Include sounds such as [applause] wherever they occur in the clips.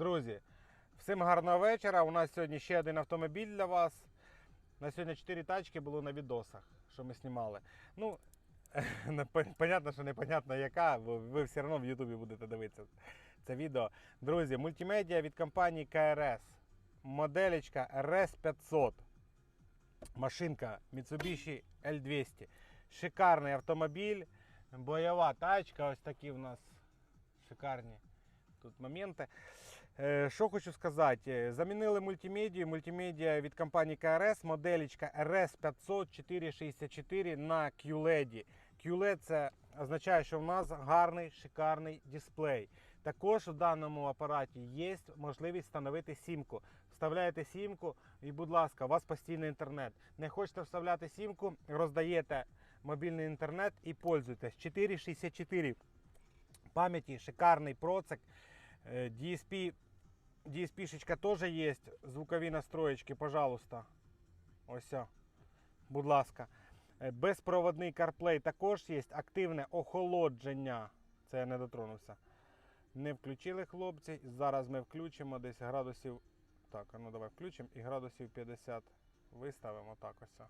Друзі, всім гарного вечора. У нас сьогодні ще один автомобіль для вас. На сьогодні 4 тачки було на відосах, що ми знімали. Ну, [laughs] понятно, що непонятно яка, бо ви все одно в Ютубі будете дивитися це відео. Друзі, мультимедіа від компанії КРС. Моделечка RS500. Машинка Mitsubishi L200. Шикарний автомобіль, бойова тачка, ось такі в нас шикарні тут моменти. Е, Що хочу сказати, Е, замінили мультимедію. Мультимедіа від компанії КРС, моделічка RS500 464 на QLED. QLED це означає, що в нас гарний шикарний дисплей. Також у даному апараті є можливість встановити сімку. Вставляєте сімку і, будь ласка, у вас постійний інтернет. Не хочете вставляти сімку, роздаєте мобільний інтернет і пользуйтесь. 464 пам'яті, шикарний процик. Е, DSP, DSP-шечка теж є. Звукові настроєчки, пожалуйста. Ось. Будь ласка. Е, Безпроводний CarPlay також є. Активне охолодження. Це я не дотронувся. Не включили хлопці. Зараз ми включимо десь градусів. Так, ну давай включимо і градусів 50 виставимо так ось.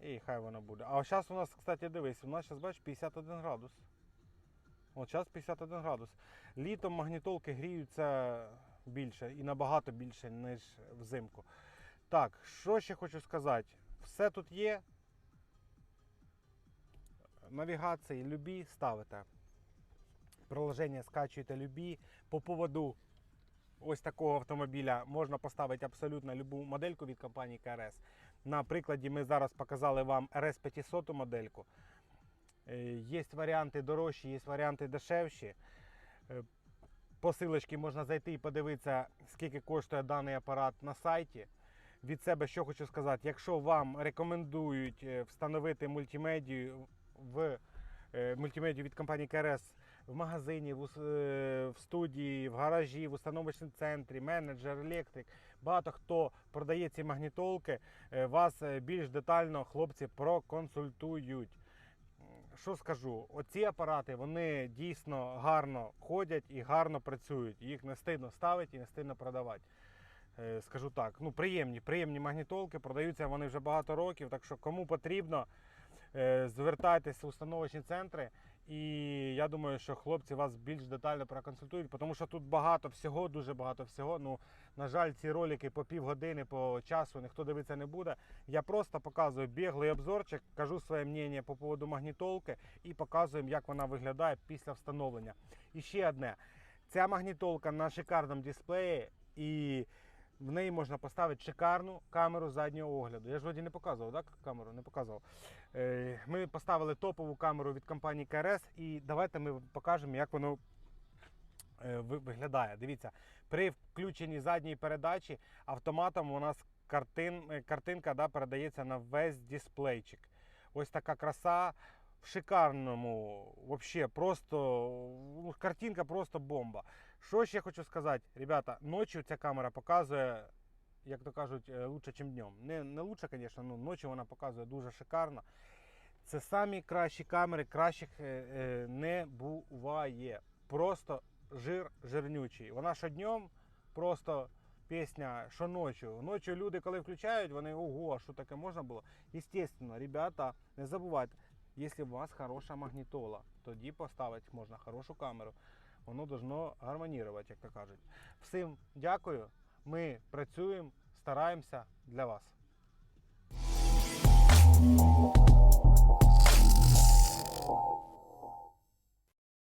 І хай воно буде. А зараз у нас, кстати, дивись, у нас зараз бачиш 51 градус. От зараз 51 градус. Літом магнітолки гріються більше і набагато більше, ніж взимку. Так, що ще хочу сказати? Все тут є. Навігації любі ставите. Приложення скачуєте любі. По поводу ось такого автомобіля можна поставити абсолютно любу модельку від компанії КРС. На прикладі ми зараз показали вам RS 500 модельку. Е, Є варіанти дорожчі, є варіанти дешевші. По можна зайти і подивитися, скільки коштує даний апарат на сайті. Від себе що хочу сказати, якщо вам рекомендують е, встановити мультимедію в е, мультимедію від компанії КРС в магазині, в, е, в студії, в гаражі, в установочному центрі, менеджер, електрик, багато хто продає ці магнітолки, вас більш детально хлопці проконсультують. Що скажу, оці апарати вони дійсно гарно ходять і гарно працюють. Їх не стидно ставити і не стидно продавати. Е, Скажу так, ну приємні, приємні магнітолки, продаються вони вже багато років. Так що кому потрібно, е, звертайтеся в установочні центри. І я думаю, що хлопці вас більш детально проконсультують, тому що тут багато всього, дуже багато всього. Ну, на жаль, ці ролики по півгодини, по часу ніхто дивитися не буде. Я просто показую біглий обзорчик, кажу своє мнення по поводу магнітолки і показуємо, як вона виглядає після встановлення. І ще одне: ця магнітолка на шикарному дисплеї і. В неї можна поставити шикарну камеру заднього огляду. Я ж вроді не показував, так? Камеру не показував. Е, Ми поставили топову камеру від компанії КРС і давайте ми покажемо, як воно е, виглядає. Дивіться, при включенні задньої передачі автоматом у нас картин, е, картинка да, передається на весь дисплейчик. Ось така краса в шикарному, вообще просто ну, картинка просто бомба. Що ще хочу сказати, ребята, ночі ця камера показує, як то кажуть, е, лучше, ніж днем. Не, не лучше, звісно, але ночі вона показує дуже шикарно. Це самі кращі камери, кращих е, е, не буває. Просто жир жирнючий. Вона що днем просто пісня, що ночі. Ночі люди, коли включають, вони ого, що таке можна було? Естественно, ребята, не забувайте, якщо у вас хороша магнітола, тоді поставити можна хорошу камеру воно должно гармонірувати, як то кажуть. Всім дякую. Ми працюємо, стараємося для вас.